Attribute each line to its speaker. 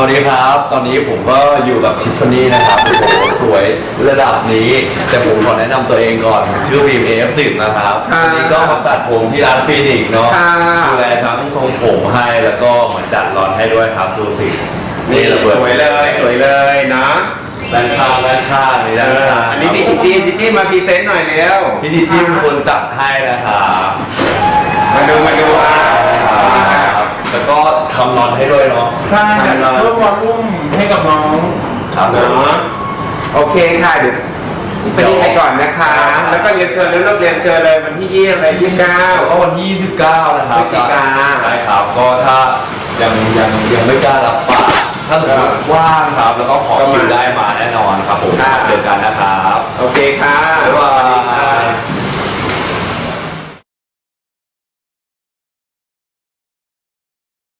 Speaker 1: วัสดีครับ ตอนนี้ผมก็อยู่กับทิฟฟานี่นะครับโอ้โหสวยระดับนี้ แต่ผมขอแนะนำตัวเองก่อนผมชื่อบีม AF10 นะครับ
Speaker 2: ค่ะ
Speaker 1: วันนี้ก็มาตัดผมที่ร้านฟีนิกซ์เนาะ
Speaker 2: ค่ะ
Speaker 1: ดูแลทั้งทรงผมให้แล้วก็เหมือนจัดรอนให้ด้วยครับดูสิ
Speaker 2: นี่
Speaker 1: ระ
Speaker 2: ส
Speaker 1: เบิด
Speaker 2: วยเลยสวยเลยนะ
Speaker 1: ด้านข้างด้านข้างนี่ด้านข้าง
Speaker 2: อันนี้นี่จีจีจีมาพรีเซนต์หน่อยเร็ว
Speaker 1: พี่ดีจี้เป็นคนตัดให้นะครับ
Speaker 2: มาดูมาดูอะ
Speaker 1: แล้ว ก็ทำนอนให้ด้วยเนาะ
Speaker 3: ใช่เพิ่มวอลลุ่มให้กับน้อง
Speaker 1: ครับผม
Speaker 2: เนาะโอเคค่ะเดี๋ยวไปนี่ไปก่อนนะคะ แล้วก็เรียนเชิญแล้วเลิกเรียนเชิญเลยวันที่ยี่อะไรยี่สิบเก้า
Speaker 1: แล้วก็วันที่29นะครับ
Speaker 2: พฤศจิกา
Speaker 1: ใช่ครับก็ถ้ายังยังยังไม่กล้ารับปากถ้าสมมติว่างครับแล้วก็ขอคิวได้มาแน่นอนครับผม
Speaker 2: ค่ะ
Speaker 1: เจอกันนะครับ
Speaker 2: โอเคค่ะ
Speaker 1: บ๊